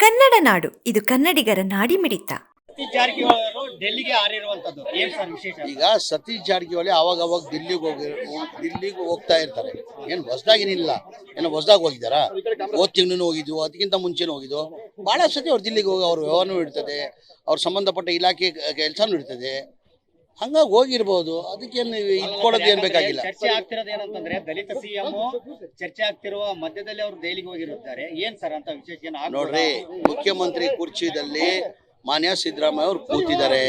ಕನ್ನಡ ನಾಡು ಇದು ಕನ್ನಡಿಗರ ಸತೀಶ್ ಜಾರಕಿಹೊಳಿ ಅವರು ಡೆಲ್ಲಿಗೆ ಹಾರಿರುವಂತದ್ದು ಏನ್ ಸರ್ ವಿಶೇಷ? ಈಗ ಸತೀಶ್ ಜಾರಕಿಹೊಳಿ ಅವಾಗ ಅವಾಗ ದಿಲ್ಲಿಗೆ ಹೋಗಿ ದಿಲ್ಲಿಗೆ ಹೋಗ್ತಾ ಇರ್ತಾರೆ. ಏನು ಹೊಸದಾಗೇನಿಲ್ಲ ಏನೋ ಹೊಸದಾಗಿ ಹೋಗಿದ್ದಾರಾ? ಹೋದ್ ತಿಂಗಳು ಹೋಗಿದ್ವು ಅದಕ್ಕಿಂತ ಮುಂಚೆನೂ ಹೋಗಿದ್ವು. ಬಹಳ ಸತಿ ಅವ್ರು ದಿಲ್ಲಿಗೆ ಹೋಗಿ ಅವ್ರ ವ್ಯವಹಾರನೂ ಇರ್ತದೆ ಅವ್ರ ಸಂಬಂಧಪಟ್ಟ ಇಲಾಖೆ ಕೆಲಸನೂ ಇರ್ತದೆ. ಹಂಗಾಗಿ ಹೋಗಿರ್ಬೋದು. ಅದಕ್ಕೇನು ಇಟ್ಕೊಡೋದು ಏನು ಬೇಕಾಗಿಲ್ಲ. ಚರ್ಚೆ ಆಗ್ತಿರೋದು ಏನಂತಂದ್ರೆ ದಲಿತ ಸಿಎಂ ಚರ್ಚೆ ಆಗ್ತಿರುವ ಮಧ್ಯದಲ್ಲಿ ಅವರು ದೆಹಲಿಗೆ ಹೋಗಿರುತ್ತಾರೆ. ಏನ್ ಸರ್ ಅಂತ ವಿಶೇಷ ಏನು? ನೋಡ್ರಿ ಮುಖ್ಯಮಂತ್ರಿ ಕುರ್ಚಿದಲ್ಲಿ ಮಾನ್ಯ ಸಿದ್ದರಾಮಯ್ಯ ಅವರು ಕೂತಿದ್ದಾರೆ.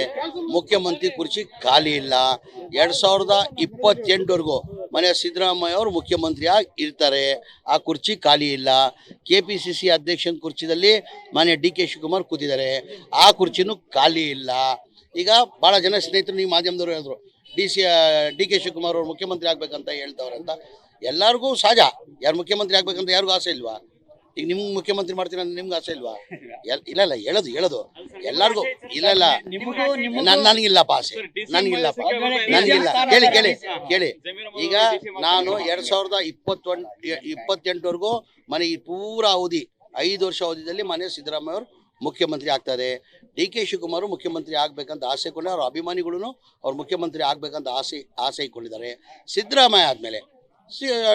ಮುಖ್ಯಮಂತ್ರಿ ಕುರ್ಚಿ ಖಾಲಿ ಇಲ್ಲ. ಎರಡ್ ಸಾವಿರದ ಇಪ್ಪತ್ತೆಂಟವರೆಗೂ ಮಾನ್ಯ ಸಿದ್ದರಾಮಯ್ಯ ಅವರು ಮುಖ್ಯಮಂತ್ರಿಯಾಗಿ ಇರ್ತಾರೆ. ಆ ಕುರ್ಚಿ ಖಾಲಿ ಇಲ್ಲ. ಕೆ ಪಿ ಸಿ ಸಿ ಅಧ್ಯಕ್ಷನ ಕುರ್ಚಿದಲ್ಲಿ ಮಾನ್ಯ ಡಿ ಕೆ ಶಿವಕುಮಾರ್ ಕೂತಿದ್ದಾರೆ. ಆ ಕುರ್ಚಿನೂ ಖಾಲಿ ಇಲ್ಲ. ಈಗ ಭಾಳ ಜನ ಸ್ನೇಹಿತರು ನೀವು ಮಾಧ್ಯಮದವರು ಹೇಳಿದ್ರು D C D K Shivakumar ಅವರು ಮುಖ್ಯಮಂತ್ರಿ ಆಗ್ಬೇಕಂತ ಹೇಳ್ತವ್ರೆ ಅಂತ. ಎಲ್ಲರಿಗೂ ಸಹಜ ಯಾರು ಮುಖ್ಯಮಂತ್ರಿ ಆಗ್ಬೇಕಂತ ಯಾರಿಗೂ ಆಸೆ ಇಲ್ವಾ? ಈಗ ನಿಮ್ಗೆ ಮುಖ್ಯಮಂತ್ರಿ ಮಾಡ್ತೀನಿ ಅಂದ್ರೆ ನಿಮ್ಗೆ ಆಸೆ ಇಲ್ವಾ? ಇಲ್ಲ ಇಲ್ಲ ಹೇಳೋದು ಹೇಳೋದು. ಎಲ್ಲರಿಗೂ ಇಲ್ಲ ಇಲ್ಲ. ನನ್ ನನಗಿಲ್ಲಪ್ಪ ಆಸೆ. ನನಗಿಲ್ಲಪ್ಪ. ನನಗಿಲ್ಲ. ಕೇಳಿ ಕೇಳಿ ಕೇಳಿ. ಈಗ ನಾನು ಎರಡ್ ಸಾವಿರದ ಇಪ್ಪತ್ತೊಂದು ಇಪ್ಪತ್ತೆಂಟವರೆಗೂ ಮನೆ ಪೂರಾ ಪೂರ ಅವಧಿ ಐದು ವರ್ಷ ಅವಧಿಯಲ್ಲಿ ಮನೆ ಸಿದ್ದರಾಮಯ್ಯ ಅವರು ಮುಖ್ಯಮಂತ್ರಿ ಆಗ್ತಾರೆ. ಡಿ ಕೆ ಶಿವಕುಮಾರ್ ಮುಖ್ಯಮಂತ್ರಿ ಆಗಬೇಕಂತ ಆಸೆ ಇಟ್ಕೊಂಡು ಅವ್ರ ಅಭಿಮಾನಿಗಳು ಅವ್ರು ಮುಖ್ಯಮಂತ್ರಿ ಆಗಬೇಕಂತ ಆಸೆ ಆಸೆ ಇಟ್ಕೊಂಡಿದ್ದಾರೆ. ಸಿದ್ದರಾಮಯ್ಯ ಆದಮೇಲೆ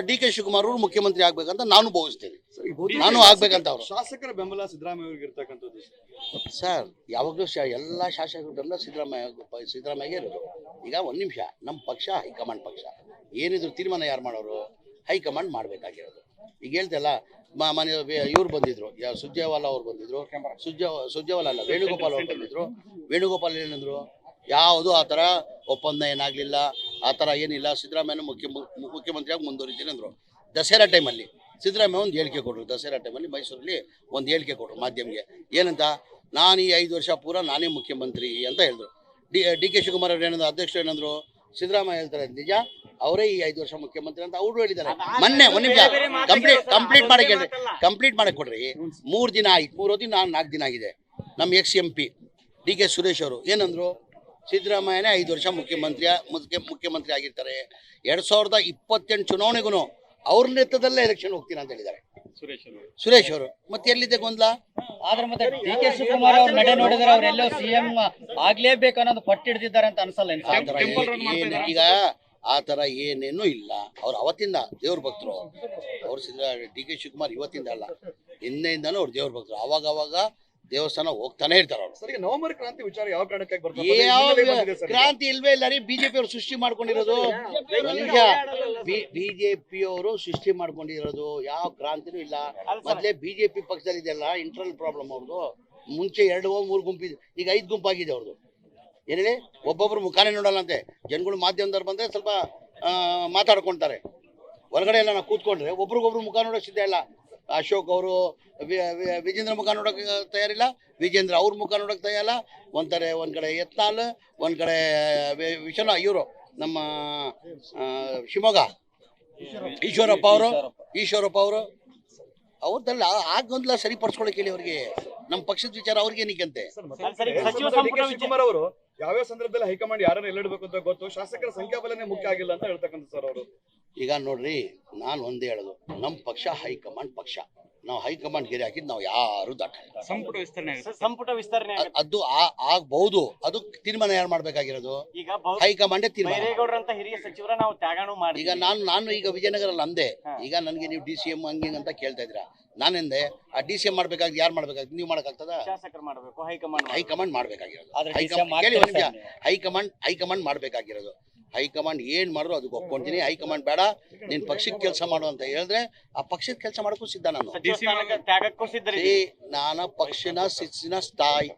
ಡಿ ಕೆ ಶಿವಕುಮಾರ್ ಅವರು ಮುಖ್ಯಮಂತ್ರಿ ಆಗ್ಬೇಕಂತ ನಾನು ಭಾವಿಸ್ತೇನೆ ನಾನು ಆಗ್ಬೇಕಂತ ಅವರು. ಶಾಸಕರ ಬೆಂಬಲ ಸಿದ್ದರಾಮಯ್ಯ ಇರ್ತಕ್ಕಂಥದ್ದು ಸರ್ ಯಾವಾಗಲೂ ಶಾ ಎಲ್ಲ ಬೆಂಬಲ ಸಿದ್ದರಾಮಯ್ಯ ಸಿದ್ದರಾಮಯ್ಯ ಇರೋದು. ಈಗ ಒಂದು ನಿಮಿಷ ನಮ್ಮ ಪಕ್ಷ ಹೈಕಮಾಂಡ್ ಪಕ್ಷ. ಏನಿದ್ರು ತೀರ್ಮಾನ ಯಾರು ಮಾಡೋರು? ಹೈಕಮಾಂಡ್ ಮಾಡಬೇಕಾಗಿರೋದು. ಈಗ ಹೇಳ್ತಲ್ಲ ಮನೆ ಇವ್ರು ಬಂದಿದ್ರು. ಯಾ ಸುಜ್ಜೇವಾಲ ಅವ್ರು ಬಂದಿದ್ರು. ಸುಜ್ಜ ಸುಜ್ಜೇವಾಲ ಅಲ್ಲ, ವೇಣುಗೋಪಾಲ್ ಅವ್ರು ಬಂದಿದ್ರು. ವೇಣುಗೋಪಾಲ್ ಏನಂದ್ರು? ಯಾವುದು ಆ ತರ ಒಪ್ಪಂದ ಏನಾಗ್ಲಿಲ್ಲ, ಆ ಥರ ಏನಿಲ್ಲ ಸಿದ್ದರಾಮಯ್ಯ ಮುಖ್ಯ ಮುಖ್ಯಮಂತ್ರಿಯಾಗಿ ಮುಂದುವರಿತೀನಿ ಅಂದ್ರು. ದಸರಾ ಟೈಮಲ್ಲಿ, ಸಿದ್ದರಾಮಯ್ಯ ಒಂದು ಹೇಳಿಕೆ ಕೊಟ್ಟರು ದಸರಾ ಟೈಮಲ್ಲಿ ಮೈಸೂರಲ್ಲಿ ಒಂದು ಹೇಳಿಕೆ ಕೊಟ್ಟರು ಮಾಧ್ಯಮಿಗೆ. ಏನಂತ? ನಾನು ಈ ಐದು ವರ್ಷ ಪೂರ ನಾನೇ ಮುಖ್ಯಮಂತ್ರಿ ಅಂತ ಹೇಳಿದ್ರು. ಡಿ ಡಿ ಕೆ ಶಿವಕುಮಾರ್ ಅವ್ರು ಏನಂದ್ರು, ಅಧ್ಯಕ್ಷರು ಏನಂದ್ರು? ಸಿದ್ದರಾಮಯ್ಯ ಹೇಳ್ತಾರೆ, ನಿಜ? ಅವರೇ ಈ ಐದು ವರ್ಷ ಮುಖ್ಯಮಂತ್ರಿ ಅಂತ ಅವರು ಹೇಳಿದ್ದಾರೆ. ಮೊನ್ನೆ ಒಂದು ನಿಮಿಷ ಕಂಪ್ಲೀಟ್ ಕಂಪ್ಲೀಟ್ ಮಾಡಕ್ಕೆ ಹೇಳ್ರಿ ಕಂಪ್ಲೀಟ್ ಮಾಡಕ್ಕೆ ಕೊಡ್ರಿ ಮೂರು ದಿನ ಆಯ್ತು. ಮೂರು ದಿನ ನಾನು ನಾಲ್ಕು ದಿನ ಆಗಿದೆ. ನಮ್ಮ ex M P D K Suresh ಅವರು ಏನಂದ್ರು? ಸಿದ್ದರಾಮಯ್ಯನೇ ಐದು ವರ್ಷ ಮುಖ್ಯಮಂತ್ರಿ ಮುಖ್ಯ ಮುಖ್ಯಮಂತ್ರಿ ಆಗಿರ್ತಾರೆ. ಎರಡ್ ಸಾವಿರದ ಇಪ್ಪತ್ತೆಂಟು ಚುನಾವಣೆಗೂ ಅವ್ರ ನೇತೃತ್ವದಲ್ಲೇ ಎಲೆಕ್ಷನ್ ಹೋಗ್ತೀನಿ ಅಂತ ಹೇಳಿದ್ದಾರೆ. ಸುರೇಶ್ ಅವರು. ಮತ್ತೆ ಎಲ್ಲಿದೆ ಗೊಂದಲ? ಆದ್ರೆ ಮತ್ತೆ ಡಿ ಕೆ ಶಿವಕುಮಾರ್ ಅವ್ರ ನಡೆ ನೋಡಿದ್ರೆ ಅವರೆಲ್ಲೋ ಸಿಎಂ ಆಗ್ಲೇಬೇಕು ಅನ್ನೋದು ಪಟ್ಟಿಡ್ದಿದ್ದಾರೆ ಅಂತ ಅನ್ಸಲ್ಲ ಈಗ ಆ ತರ ಏನೇನೂ ಇಲ್ಲ. ಅವ್ರು ಅವತ್ತಿಂದ ದೇವ್ರ ಭಕ್ತರು. ಅವ್ರು ಸಿದ್ದ ಡಿ ಕೆ ಶಿವಕುಮಾರ್ ಇವತ್ತಿಂದ ಅಲ್ಲ. ಹಿಂದೆಯಿಂದನೂ ಅವ್ರು ದೇವ್ರ ಭಕ್ತರು. ಅವಾಗ ಅವಾಗ ದೇವಸ್ಥಾನ ಹೋಗ್ತಾನೆ ಇರ್ತಾರೆ ಅವರು. ಸರ್ ನವೆಂಬರ್ ಕ್ರಾಂತಿ ವಿಚಾರ ಯಾವ ಕಾರಣಕ್ಕಾಗಿ ಯಾವ ಕ್ರಾಂತಿ ಇಲ್ವೇ ಇಲ್ಲ ರೀ ಬಿಜೆಪಿ ಅವರು ಸೃಷ್ಟಿ ಮಾಡ್ಕೊಂಡಿರೋದು. ಬಿಜೆಪಿ ಅವರು ಸೃಷ್ಟಿ ಮಾಡ್ಕೊಂಡಿರೋದು. ಯಾವ ಕ್ರಾಂತಿನೂ ಇಲ್ಲ. ಮೊದಲೇ ಬಿಜೆಪಿ ಪಕ್ಷದಲ್ಲಿ ಇದೆಲ್ಲ ಇಂಟರ್ನಲ್ ಪ್ರಾಬ್ಲಮ್ ಅವ್ರದ್ದು. ಮುಂಚೆ ಎರಡು ಮೂರು ಗುಂಪಿದೆ ಈಗ ಐದು ಗುಂಪಾಗಿದೆ ಅವ್ರದ್ದು. ಏನ್ ಹೇಳಿ ಒಬ್ಬೊಬ್ರು ಮುಖಾನೇ ನೋಡಲ್ಲ ಅಂತೆ ಜನಗಳು ಮಾಧ್ಯಮದವ್ರು ಬಂದ್ರೆ ಸ್ವಲ್ಪ ಆ, ಮಾತಾಡ್ಕೊಂತಾರೆ. ಹೊರಗಡೆ ಎಲ್ಲ ನಾವು ಕೂತ್ಕೊಂಡ್ರೆ ಒಬ್ರಿಗೊಬ್ರು ಮುಖ ನೋಡೋಕೆ ಸಿದ್ಧ ಇಲ್ಲ. ಅಶೋಕ್ ಅವರು ವಿಜೇಂದ್ರ ಮುಖ ನೋಡೋಕೆ ತಯಾರಿಲ್ಲ. ವಿಜೇಂದ್ರ ಅವ್ರ ಮುಖ ನೋಡೋಕೆ ತಯಾರಿಲ್ಲ. ಒಂಥರ ಕಡೆ ಒಂದ್ ಕಡೆ ಎತ್ನಾಲ್ ಒಂದ್ ಕಡೆ ವಿ- ವಿಶ್ವನಾಥ್ ಇವರು. ನಮ್ಮ ಆ, ಶಿವಮೊಗ್ಗ. ಈಶ್ವರಪ್ಪ ಅವರು ಈಶ್ವರಪ್ಪ ಅವರು. ಅವ್ರದ್ದೆಲ್ಲ ಆ ಗೊಂದಲ ಹೇಳಿ ಅವ್ರಿಗೆ. ನಮ್ಮ ಪಕ್ಷದ ವಿಚಾರ ಅವ್ರಿಗೆ ಏನಕ್ಕೆ ಅಂತೆ ಅವರು ಯಾವ್ಯಾವ ಸಂದರ್ಭದಲ್ಲಿ ಹೈಕಮಾಂಡ್ ಯಾರನ್ನ ಎಲ್ಲಿಡಬೇಕು ಅಂತ ಗೊತ್ತು? ಶಾಸಕರ ಸಂಖ್ಯಾಬಲನೇ ಮುಖ್ಯ ಆಗಿಲ್ಲ ಅಂತ ಹೇಳ್ತಕ್ಕಂಥ ಸರ್ ಅವರು. ಈಗ ನೋಡ್ರಿ, ನಾನು ಒಂದೇ ಹೇಳೋದು. ನಮ್ಮ ಪಕ್ಷ ಹೈಕಮಾಂಡ್ ಪಕ್ಷ. ನಾವು ಹೈಕಮಾಂಡ್ ಗೆರೆ ಹಾಕಿದ್ ನಾವು ಯಾರು ದಾಟಲ್ಲ. ಸಂಪುಟ ವಿಸ್ತರಣೆ ಆಗುತ್ತೆ. ಸಂಪುಟ ವಿಸ್ತರಣೆ ಅ- ಅದು ಆ- ಆಗ್ಬಹುದು ಅದು ತೀರ್ಮಾನ ಯಾರು ಮಾಡ್ಬೇಕಾಗಿರೋದು? ಈಗ ಹೈಕಮಾಂಡ್ ಹೈಕಮಾಂಡೇ ತೀರ್ಮಾನ. ಬೈರೇಗೌಡರಂತ ಹಿರಿಯ ಸಚಿವರ ನಾವು ತ್ಯಾಗನೂ ಮಾಡಿ ಈಗ ನಾನು ನಾನು ಈಗ ವಿಜಯನಗರಲ್ಲಿ ಅಂದೆ. ಈಗ ನನಗೆ ನೀವು ಡಿ ಸಿ ಎಂ ಹಂಗೆ ಹಿಂಗೆ ಅಂತ ಕೇಳ್ತಾ ಇದ್ದೀರಾ. ನಾನೆಂದೆ ಆ ಡಿ ಸಿ ಎಂ ಮಾಡ್ಬೇಕಾಗಿ ಯಾರು ಮಾಡ್ಬೇಕಾಗಿ ನೀವು ಮಾಡಕ್ಕಾಗ್ತದ? ಶಾಸಕರು ಮಾಡಬೇಕು ಹೈಕಮಾಂಡ್ ಹೈಕಮಾಂಡ್ ಮಾಡ್ಬೇಕಾಗಿರೋದು. ಆದ್ರೆ ಹೈಕಮಾಂಡ್ ಕೇಳಿ ಒಂದು ನಿಮಿಷ. ಮಾಡ್ತಾರೆ sir. High command high command ಮಾಡ್ಬೇಕಾಗಿರೋದು. High command ಏನ್ ಮಾಡಿದ್ರು ಅದಕ್ಕೆ ಒಪ್ಕೊಂತೀನಿ ಹೈಕಮಾಂಡ್ ಬೇಡ ನಿನ್ ಪಕ್ಷಕ್ಕೆ ಕೆಲಸ ಮಾಡು ಅಂತ ಹೇಳಿದ್ರೆ ಆ ಪಕ್ಷದ ಕೆಲಸ ಮಾಡಕ್ಕೂ ಸಿದ್ಧ ನಾನು. ನಾನು ಪಕ್ಷನ ಶಿಸ್ತಿನ ಸ್ಥಾಯಿ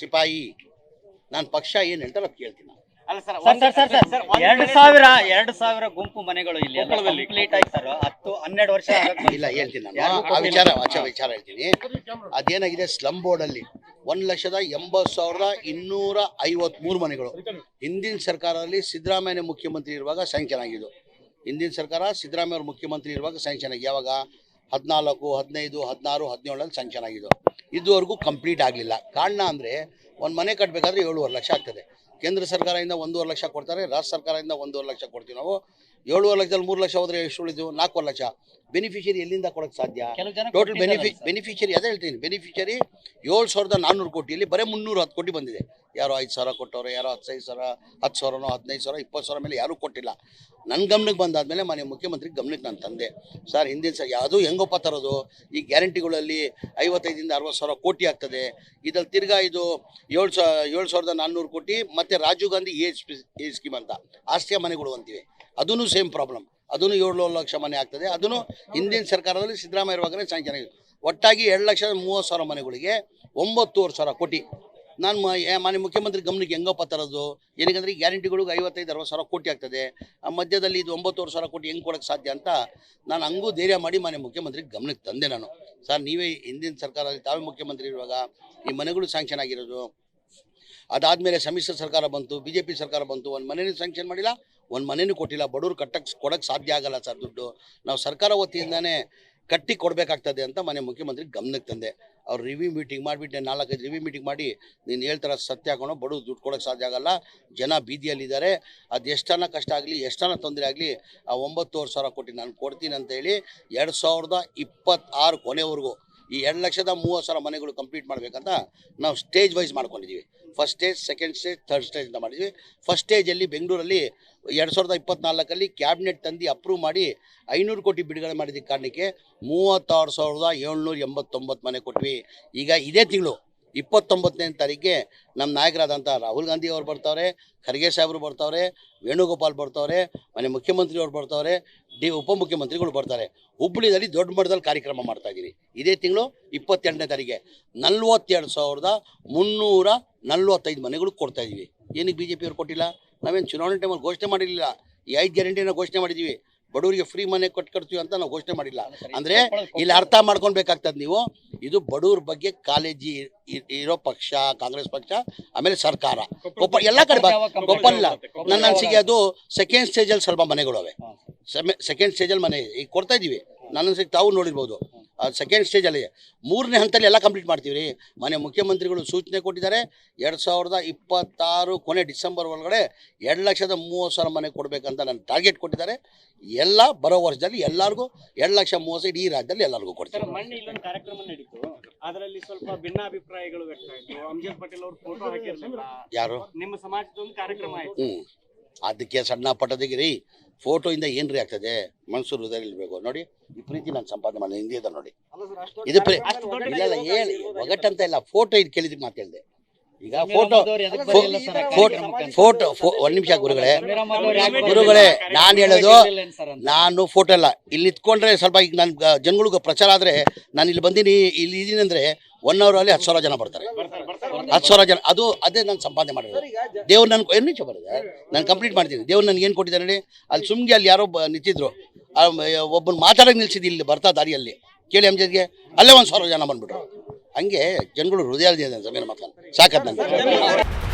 ಸಿಪಾಯಿ. ನಾನು ಪಕ್ಷ ಏನ್ ಹೇಳ್ತಾರೆ ಅದು ಕೇಳ್ತೀನಿ ನಾನು. ಅಲ್ಲ sir sir sir sir sir ಎರಡು ಸಾವಿರ ಎರಡು ಸಾವಿರ ಗುಂಪು ಮನೆಗಳು ಇಲ್ಲಿ ಕಂಪ್ಲೀಟ್ ಆಯ್ತು ಸರ್. ಹತ್ತು ಹನ್ನೆರಡು ವರ್ಷ ಇಲ್ಲ ಹೇಳ್ತೀನಿ ನಾನು. ಆ ವಿಚಾರ ವಿಚಾರ ಹೇಳ್ತೀನಿ. ಅದೇನಾಗಿದೆ ಸ್ಲಂ ಬೋರ್ಡ್ ಅಲ್ಲಿ ಒಂದ್ ಲಕ್ಷದ ಎಂಬತ್ ಸಾವಿರದ ಇನ್ನೂರ ಐವತ್ಮೂರು ಮನೆಗಳು. ಹಿಂದಿನ ಸರ್ಕಾರದಲ್ಲಿ ಸಿದ್ದರಾಮಯ್ಯ ಮುಖ್ಯಮಂತ್ರಿ ಇರುವಾಗ ಸ್ಯಾಂಕ್ಷನ್ ಆಗಿದ್ದು. ಹಿಂದಿನ ಸರ್ಕಾರ ಸಿದ್ದರಾಮಯ್ಯ ಅವರು ಮುಖ್ಯಮಂತ್ರಿ ಇರುವಾಗ ಸ್ಯಾಂಕ್ಷನ್ ಆಗಿ. ಯಾವಾಗ? ಹದಿನಾಲ್ಕು, ಹದಿನೈದು, ಹದಿನಾರು, ಹದಿನೇಳಲ್ಲಿ ಸ್ಯಾಂಕ್ಷನ್ ಆಗಿದ್ದು. ಇದುವರೆಗೂ ಕಂಪ್ಲೀಟ್ ಆಗಲಿಲ್ಲ. ಕಾರಣ ಅಂದರೆ ಒಂದು ಮನೆ ಕಟ್ಟಬೇಕಾದ್ರೆ ಏಳುವರೆ ಲಕ್ಷ ಆಗ್ತದೆ. ಕೇಂದ್ರ ಸರ್ಕಾರದಿಂದ ಒಂದೂವರೆ ಲಕ್ಷ ಕೊಡ್ತಾರೆ ರಾಜ್ಯ ಸರ್ಕಾರದಿಂದ ಒಂದೂವರೆ ಲಕ್ಷ ಕೊಡ್ತೀವಿ ನಾವು. ಏಳುವರೆ ಲಕ್ಷದಲ್ಲಿ ಮೂರು ಲಕ್ಷ ಹೋದ್ರೆ ಎಷ್ಟು ಉಳಿದು? ನಾಲ್ಕೂವರೆ ಲಕ್ಷ. ಬೆನಿಫಿಷರಿ ಎಲ್ಲಿಂದ ಕೊಡಕ್ಕೆ ಸಾಧ್ಯ? ಟೋಟಲ್ ಬೆನಿಫಿ ಬೆನಿಫಿಷರಿ ಅದೇ ಹೇಳ್ತೀನಿ. ಬೆನಿಫಿಷರಿ ಏಳು ಸಾವಿರದ ನಾನ್ನೂರು ಕೋಟಿಯಲ್ಲಿ ಬರೀ ಮುನ್ನೂರು ಹತ್ತು ಕೋಟಿ ಬಂದಿದೆ. ಯಾರೋ ಐದು ಸಾವಿರ ಕೊಟ್ಟವ್ರೆ ಯಾರೋ ಹದಿನೈದು ಸಾವಿರ ಹತ್ತು ಸಾವಿರನೋ ಹದಿನೈದು ಸಾವಿರ ಇಪ್ಪತ್ತು ಸಾವಿರ ಮೇಲೆ ಯಾರೂ ಕೊಟ್ಟಿಲ್ಲ. ನನ್ನ ಗಮನಕ್ಕೆ ಬಂದಾದ್ಮೇಲೆ ಮಾನ್ಯ ಮುಖ್ಯಮಂತ್ರಿ ಗಮನಕ್ಕೆ ನಾನು ತಂದೆ. ಸರ್ ಹಿಂದಿನ ಸರ್ ಯಾವುದು ಹೆಂಗೋಪ್ಪ ತರೋದು? ಈ ಗ್ಯಾರಂಟಿಗಳಲ್ಲಿ ಐವತ್ತೈದಿಂದ ಅರವತ್ತು ಸಾವಿರ ಕೋಟಿ ಆಗ್ತದೆ. ಇದ್ರಲ್ಲಿ ತಿರ್ಗಾ ಇದು ಏಳು ಸಾ ಏಳು ಸಾವಿರದ ನಾನ್ನೂರು ಕೋಟಿ ಮತ್ತು Rajiv Gandhi age age scheme ಅಂತ. ಆಸ್ತಿಯ ಮನೆಗಳು ಅಂತೀವಿ. ಅದೂ ಸೇಮ್ ಪ್ರಾಬ್ಲಮ್ ಅದನ್ನು ಏಳು ಲಕ್ಷ ಮನೆ ಆಗ್ತದೆ. ಅದನ್ನು ಹಿಂದಿನ ಸರ್ಕಾರದಲ್ಲಿ ಸಿದ್ದರಾಮಯ್ಯ ಇರುವಾಗಲೇ ಸ್ಯಾಂಕ್ಷನ್ ಆಗಿದೆ ಒಟ್ಟಾಗಿ ಎರಡು ಲಕ್ಷದ ಮೂವತ್ತು ಸಾವಿರ ಮನೆಗಳಿಗೆ ಒಂಬತ್ತೂವರೆ ಸಾವಿರ ಕೋಟಿ. ನಾನು ಮಾನ್ಯ ಮುಖ್ಯಮಂತ್ರಿ ಗಮನಕ್ಕೆ ಹೆಂಗಪ್ಪ ತರೋದು? ಏನಕ್ಕಂದ್ರೆ ಈ ಗ್ಯಾರಂಟಿಗಳಿಗೆ ಐವತ್ತೈದು, ಅರವತ್ತು ಸಾವಿರ ಕೋಟಿ ಆಗ್ತದೆ. ಆ ಮಧ್ಯದಲ್ಲಿ ಇದು ಒಂಬತ್ತುವರೆ ಸಾವಿರ ಕೋಟಿ ಹೆಂಗೆ ಕೊಡೋಕ್ಕೆ ಸಾಧ್ಯ ಅಂತ ನಾನು ಹಂಗೂ ಧೈರ್ಯ ಮಾಡಿ ಮಾನ್ಯ ಮುಖ್ಯಮಂತ್ರಿ ಗಮನಕ್ಕೆ ತಂದೆ ನಾನು. ಸರ್, ನೀವೇ ಹಿಂದಿನ ಸರ್ಕಾರದಲ್ಲಿ ತಾವೇ ಮುಖ್ಯಮಂತ್ರಿ ಇರುವಾಗ ಈ ಮನೆಗಳು ಸ್ಯಾಂಕ್ಷನ್ ಆಗಿರೋದು. ಅದಾದಮೇಲೆ ಸಮ್ಮಿಶ್ರ ಸರ್ಕಾರ ಬಂತು ಬಿ ಸರ್ಕಾರ ಬಂತು, ಒಂದು ಮನೇಲಿ ಸ್ಯಾಂಕ್ಷನ್ ಮಾಡಿಲ್ಲ. ಒಂದು ಮನೇನೂ ಕೊಟ್ಟಿಲ್ಲ, ಬಡವ್ರು ಕಟ್ಟಕ್ಕೆ ಕೊಡೋಕ್ಕೆ ಸಾಧ್ಯ ಆಗಲ್ಲ ಸರ್ ದುಡ್ಡು. ನಾವು ಸರ್ಕಾರ ವತಿಯಿಂದನೇ ಕಟ್ಟಿ ಕೊಡಬೇಕಾಗ್ತದೆ ಅಂತ ಮನೆ ಮುಖ್ಯಮಂತ್ರಿ ಗಮನಕ್ಕೆ ತಂದೆ. ಅವ್ರು ರಿವ್ಯೂ ಮೀಟಿಂಗ್ ಮಾಡಿಬಿಟ್ಟೆ ನಾಲ್ಕೈದು ರಿವ್ಯೂ ಮೀಟಿಂಗ್ ಮಾಡಿ, ನೀನು ಹೇಳ್ತಾರ ಸತ್ಯ ಹಾಕೊಂಡು ಬಡವ್ರು ದುಡ್ಡು ಕೊಡೋಕ್ಕೆ ಸಾಧ್ಯ ಆಗಲ್ಲ, ಜನ ಬೀದಿಯಲ್ಲಿದ್ದಾರೆ, ಅದು ಎಷ್ಟನ ಕಷ್ಟ ಆಗಲಿ ಎಷ್ಟನ ತೊಂದರೆ ಆಗಲಿ, ಆ ಒಂಬತ್ತುವರೆ ಸಾವಿರ ಕೊಟ್ಟು ನಾನು ಕೊಡ್ತೀನಿ ಅಂತ ಹೇಳಿ, ಎರಡು ಸಾವಿರದ ಇಪ್ಪತ್ತಾರು ಕೊನೆವರೆಗೂ ಈ ಎರಡು ಲಕ್ಷದ ಮೂವತ್ತು ಸಾವಿರ ಮನೆಗಳು ಕಂಪ್ಲೀಟ್ ಮಾಡಬೇಕಂತ ನಾವು ಸ್ಟೇಜ್ ವೈಸ್ ಮಾಡ್ಕೊಂಡಿದ್ದೀವಿ first stage second stage third stage ಅಂತ ಮಾಡಿದ್ವಿ. ಫಸ್ಟ್ ಸ್ಟೇಜಲ್ಲಿ ಬೆಂಗಳೂರಲ್ಲಿ ಎರಡು ಸಾವಿರದ ಇಪ್ಪತ್ನಾಲ್ಕಲ್ಲಿ ಕ್ಯಾಬಿನೆಟ್ ತಂದು ಅಪ್ರೂವ್ ಮಾಡಿ ಐನೂರು ಕೋಟಿ ಬಿಡುಗಡೆ ಮಾಡಿದ ಕಾರಣಕ್ಕೆ ಮೂವತ್ತಾರು ಸಾವಿರದ ಏಳ್ನೂರ ಎಂಬತ್ತೊಂಬತ್ತು ಮನೆ ಕೊಟ್ವಿ. ಈಗ ಇದೇ ತಿಂಗಳು. ಇಪ್ಪತ್ತೊಂಬತ್ತನೇ ತಾರೀಕಿಗೆ ನಮ್ಮ ನಾಯಕರಾದಂಥ ರಾಹುಲ್ ಗಾಂಧಿ ಅವರು ಬರ್ತಾವ್ರೆ, ಖರ್ಗೆ ಸಾಹೇಬರು ಬರ್ತವ್ರೆ, ವೇಣುಗೋಪಾಲ್ ಬರ್ತವ್ರೆ, ಮನೆ ಮುಖ್ಯಮಂತ್ರಿ ಅವ್ರು ಬರ್ತಾವ್ರೆ, ಡಿ ಉಪಮುಖ್ಯಮಂತ್ರಿಗಳು ಬರ್ತಾರೆ. ಹುಬ್ಬಳ್ಳಿಯಲ್ಲಿ ದೊಡ್ಡ ಮಟ್ಟದಲ್ಲಿ ಕಾರ್ಯಕ್ರಮ ಮಾಡ್ತಾ ಇದ್ದೀವಿ ಇದೇ ತಿಂಗಳು ಇಪ್ಪತ್ತೆಂಟನೇ ತಾರೀಕಿಗೆ ನಲ್ವತ್ತೆರಡು ಸಾವಿರದ ಮುನ್ನೂರ ನಲ್ವತ್ತೈದು ಮನೆಗಳು ಕೊಡ್ತಾ ಇದ್ದೀವಿ. ಏನಕ್ಕೆ ಬಿ ಜೆ ಪಿಯವ್ರು ಕೊಟ್ಟಿಲ್ಲ? ನಾವೇನು ಚುನಾವಣೆ ಟೈಮಲ್ಲಿ ಘೋಷಣೆ ಮಾಡಿರಲಿಲ್ಲ. ಈ ಐದು ಗ್ಯಾರಂಟಿನ ಘೋಷಣೆ ಮಾಡಿದ್ದೀವಿ. ಬಡವರಿಗೆ ಫ್ರೀ ಮನೆ ಕೊಟ್ಕೊಡ್ತೀವಿ ಅಂತ ನಾವು ಘೋಷಣೆ ಮಾಡಿಲ್ಲ. ಅಂದ್ರೆ ಇಲ್ಲಿ ಅರ್ಥ ಮಾಡ್ಕೊಳ್ಬೇಕಾಗ್ತದೆ ನೀವು ಇದು ಬಡವ್ರ ಬಗ್ಗೆ ಕಾಲೇಜಿ ಇರೋ ಪಕ್ಷ ಕಾಂಗ್ರೆಸ್ ಪಕ್ಷ ಆಮೇಲೆ ಸರ್ಕಾರ. ಕೊಪ್ಪ ಎಲ್ಲ ಕಡೆ ಕೊಪ್ಪಲ್ಲ ನನ್ನ ಅನಿಸಿಕೆ ಅದು ಸೆಕೆಂಡ್ ಸ್ಟೇಜಲ್ಲಿ ಸ್ವಲ್ಪ ಮನೆಗಳು ಅವೆ ಸೆಕೆಂಡ್ ಸ್ಟೇಜಲ್ಲಿ ಮನೆ ಈಗ ಕೊಡ್ತಾ ಇದ್ದೀವಿ ನನ್ನ ಅನಿಸಿಕೆ ತಾವು ನೋಡಿರ್ಬೋದು. ಸೆಕೆಂಡ್ ಸ್ಟೇಜಲ್ಲಿ ಮೂರನೇ ಹಂತದಲ್ಲಿ ಎಲ್ಲ ಕಂಪ್ಲೀಟ್ ಮಾಡ್ತೀವಿ ರೀ ಮನೆ ಮುಖ್ಯಮಂತ್ರಿಗಳು ಸೂಚನೆ ಕೊಟ್ಟಿದ್ದಾರೆ ಎರಡು ಸಾವಿರದ ಇಪ್ಪತ್ತಾರು ಕೊನೆ ಡಿಸೆಂಬರ್ ಒಳಗಡೆ ಎರಡು ಲಕ್ಷದ ಮೂವತ್ತು ಸಾವಿರ ಮನೆ ಕೊಡಬೇಕಂತ ನನ್ನ ಟಾರ್ಗೆಟ್ ಕೊಟ್ಟಿದ್ದಾರೆ. ಎಲ್ಲ ಬರೋ ವರ್ಷದಲ್ಲಿ ಎಲ್ಲರಿಗೂ ಎರಡು ಲಕ್ಷ ಮೂವತ್ತು ಇಡೀ ರಾಜ್ಯದಲ್ಲಿ ಎಲ್ಲರಿಗೂ ಕೊಡ್ತಾರೆ ಅದರಲ್ಲಿ ಸ್ವಲ್ಪ ಭಿನ್ನಾಭಿಪ್ರಾಯಗಳು ವ್ಯಕ್ತ ಆಯಿತು ಅಮ್ಜದ್ ಪಟೇಲ್ ಅವರು ಫೋಟೋ ಹಾಕಿರ್ಲಿಲ್ಲ ಯಾರು? ನಿಮ್ಮ ಸಮಾಜದ ಒಂದು ಕಾರ್ಯಕ್ರಮ ಆಯ್ತು. ಅದಕ್ಕೆ ಸಣ್ಣ ಪಟ್ಟದಿಗೆ ರೀ ಫೋಟೋಯಿಂದ ಏನು ರೀ ಆಗ್ತದೆ? ಮನಸ್ಸು ಹೃದಯ ಇರಬೇಕು. ನೋಡಿ ಈ ಪ್ರೀತಿ ನಾನು ಸಂಪಾದನೆ ಮಾಡಿ ಹಿಂದಿದ ನೋಡಿ. ಇದು ಪ್ರೀ ಇಲ್ಲ ಇಲ್ಲ ಹೇಳಿ ಒಗಟ್ಟಂತ ಇಲ್ಲ ಫೋಟೋ ಇದು ಕೇಳಿದಕ್ಕೆ ಮಾತು ಹೇಳಿದೆ. ಈಗ ಫೋಟೋ ಫೋಟೋ ಒಂದ್ ಒಂದು ನಿಮಿಷ ಗುರುಗಳೇ. ಗುರುಗಳೇ ನಾನು ಹೇಳೋದು ನಾನು ಫೋಟೋ ಅಲ್ಲ ಇಲ್ಲಿ ನಿಂತ್ಕೊಂಡ್ರೆ ಸ್ವಲ್ಪ ಈಗ ನನ್ನ ಜನಗಳಿಗೂ ಪ್ರಚಾರ ಆದ್ರೆ ನಾನು ಇಲ್ಲಿ ಬಂದೀನಿ ಇಲ್ಲಿ ಇದೀನಿ ಅಂದ್ರೆ ಒನ್ ಅಲ್ಲಿ ಹತ್ತು ಸಾವಿರ ಜನ ಬರ್ತಾರೆ. ಹತ್ತು ಸಾವಿರ ಜನ. ಅದು ಅದೇ ನಾನು ಸಂಪಾದನೆ ಮಾಡಿರೋದು. ದೇವ್ರು ನನ್ಗೆ ಏನು ನಿಮಿಷ ಬರೋದ ನಾನು ಕಂಪ್ಲೀಟ್ ಮಾಡ್ತೀನಿ. ದೇವ್ರು ನನ್ಗೆ ಏನು ಕೊಟ್ಟಿದ್ದಾರೆ ಹೇಳಿ? ಅಲ್ಲಿ ಸುಮ್ಗೆ ಅಲ್ಲಿ ಯಾರೋ ಬ- ನಿಂತಿದ್ರು. ಒಬ್ಬನ ಮಾತಾಡೋಕೆ ನಿಲ್ಸಿದ್ದು ಇಲ್ಲಿ ಬರ್ತಾ ದಾರಿಯಲ್ಲಿ. ಕೇಳಿ ಎಂಜದ್ಗೆ ಅಲ್ಲೇ ಒಂದು ಸಾವಿರ ಜನ ಬಂದ್ಬಿಟ್ರು. ಹಂಗೆ ಜನಗಳು ಹೃದಯ ಸಮಯ ಮಾತಾಡ ಸಾಕದ್